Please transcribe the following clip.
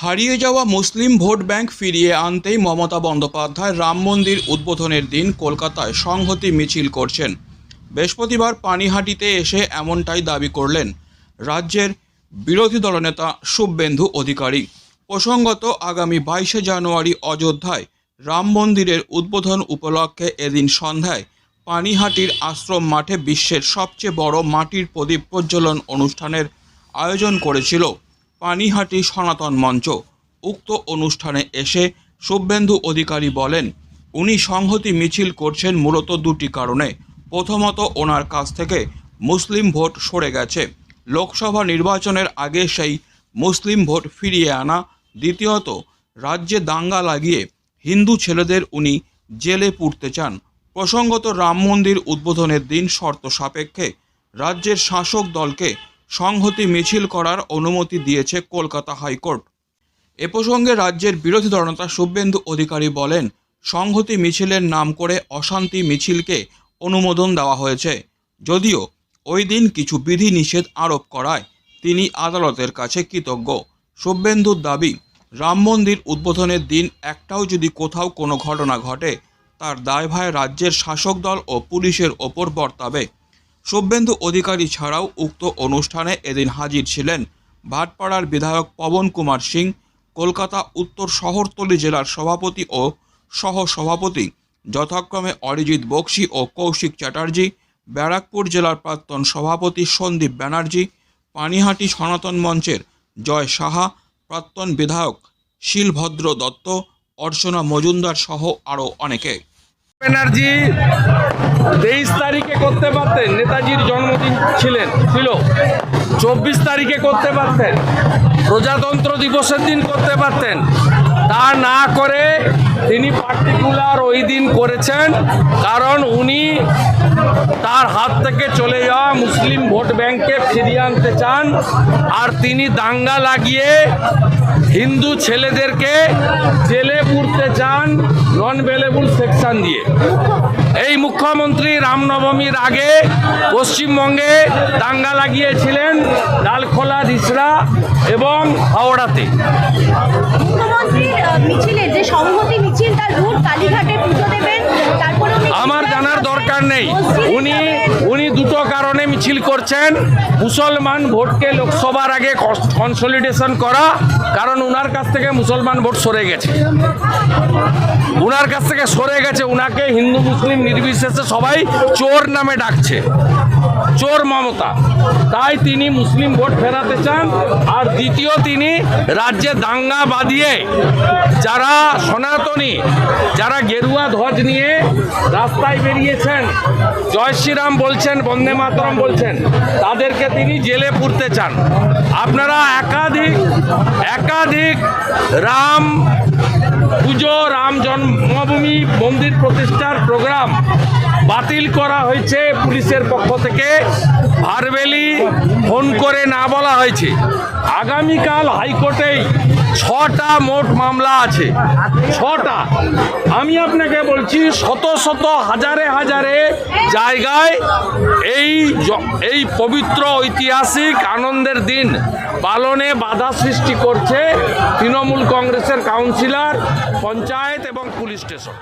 হারিয়ে যাওয়া মুসলিম vote bank ফিরিয়ে আনতেই মমতা বন্দ্যোপাধ্যায় রাম মন্দির উদ্বোধনের দিন কলকাতায় সংহতি মিছিল করছেন। বৃহস্পতিবার পানিহাটিতে এসে এমনটাই দাবি করলেন রাজ্যের বিরোধী দলনেতা শুভেন্দু অধিকারী। প্রসঙ্গত, আগামী বাইশে জানুয়ারি অযোধ্যায় রাম মন্দিরের উদ্বোধন উপলক্ষে এদিন সন্ধ্যায় পানিহাটির আশ্রম মাঠে বিশ্বের সবচেয়ে বড় মাটির প্রদীপ প্রজ্বলন অনুষ্ঠানের আয়োজন করেছিল। পানিহাটি সনাতন মঞ্চ। উক্ত অনুষ্ঠানে এসে শুভেন্দু অধিকারী বলেন, উনি সংহতি মিছিল করছেন মূলত দুটি কারণে। প্রথমত, ওনার কাছ থেকে মুসলিম ভোট সরে গেছে। লোকসভা নির্বাচনের আগে সেই মুসলিম ভোট ফিরিয়ে আনা। দ্বিতীয়ত, রাজ্যে দাঙ্গা লাগিয়ে হিন্দু ছেলেদের উনি জেলে পুরতে চান। প্রসঙ্গত, রাম মন্দির উদ্বোধনের দিন শর্ত সাপেক্ষে রাজ্যের শাসক দলকে সংহতি মিছিল করার অনুমতি দিয়েছে কলকাতা হাইকোর্ট। এ প্রসঙ্গে রাজ্যের বিরোধী দলনেতা শুভেন্দু অধিকারী বলেন, সংহতি মিছিলের নাম করে অশান্তি মিছিলকে অনুমোদন দেওয়া হয়েছে। যদিও ওই দিন কিছু বিধি নিষেধ আরোপ করায় তিনি আদালতের কাছে কৃতজ্ঞ। শুভেন্দুর দাবি, রাম মন্দির উদ্বোধনের দিন একটাও যদি কোথাও কোনো ঘটনা ঘটে, তার দায়ভার রাজ্যের শাসক দল ও পুলিশের ওপর বর্তাবে। শুভেন্দু অধিকারী ছাড়াও উক্ত অনুষ্ঠানে এদিন হাজির ছিলেন ভাটপাড়ার বিধায়ক পবন কুমার সিং, কলকাতা উত্তর শহরতলি জেলার সভাপতি ও সহ সভাপতি যথাক্রমে অরিজিৎ বক্সি ও কৌশিক চ্যাটার্জি, ব্যারাকপুর জেলার প্রাক্তন সভাপতি সন্দীপ ব্যানার্জি, পানিহাটি সনাতন মঞ্চের জয় সাহা, প্রাক্তন বিধায়ক শিলভদ্র দত্ত, অর্চনা মজুমদার সহ আরও অনেকে। ব্যানার্জি তেইশ তারিখে করতে পারতেন, নেতাজির জন্মদিন ছিলেন, ছিল। চব্বিশ তারিখে করতে পারতেন, প্রজাতন্ত্র দিবসের দিন করতে পারতেন। তা না করে তিনি পার্টিকুলার ওই দিন করেছেন, কারণ উনি তার হাত থেকে চলে যাওয়া মুসলিম ভোট ব্যাংককে ফিরিয়ে আনতে চান, আর তিনি দাঙ্গা লাগিয়ে হিন্দু ছেলেদেরকে জেলে পুরতে চান নন ভেলেবল সেকশন দিয়ে। এই মুখ্যমন্ত্রী রামনবমীর আগে পশ্চিমবঙ্গে দাঙ্গা লাগিয়েছিলেন ডালখোলা রিসড়া এবং হাওড়াতে। আমার জানার দরকার নেই। উনি উনি দুটো কারণে মিছিল করছেন। মুসলমান ভোটকে লোকসভার আগে কনসলিডেশন করা কারণ উনার কাছ থেকে মুসলমান ভোট সরে গেছে। উনার কাছ থেকে সরে গেছে উনাকে হিন্দু মুসলিম নির্বিশেষে সবাই চোর নামে ডাকছে। চোর মমতা। তাই তিনি মুসলিম ভোট ফেরাতে চান আর দ্বিতীয় তিনি রাজ্যে দাঙ্গা বাঁধিয়ে যারা সনাতনী, যারা গেরুয়া ধ্বজ নিয়ে রাস্তায় বেরিয়েছেন, জয় শ্রীরাম বলছেন, বন্দে মাতরম বলছেন, তাদেরকে তিনি জেলে পুরতে চান। আপনারা একাধিক একাধিক রাম পুজো রাম জন্মভূমি মন্দির প্রতিষ্ঠার প্রোগ্রাম বাতিল করা হয়েছে পুলিশের পক্ষ থেকে। ভারবেলি ফোন করে না বলা হয়েছে। আগামীকাল হাইকোর্টেই ছটা মোট মামলা আছে। ছটা। আমি আপনাকে বলছি, শত শত, হাজারে হাজারে জায়গায় এই এই পবিত্র ঐতিহাসিক আনন্দের দিন পালনে বাধা সৃষ্টি করছে তৃণমূল কংগ্রেসের কাউন্সিলর, পঞ্চায়েত এবং পুলিশ স্টেশন।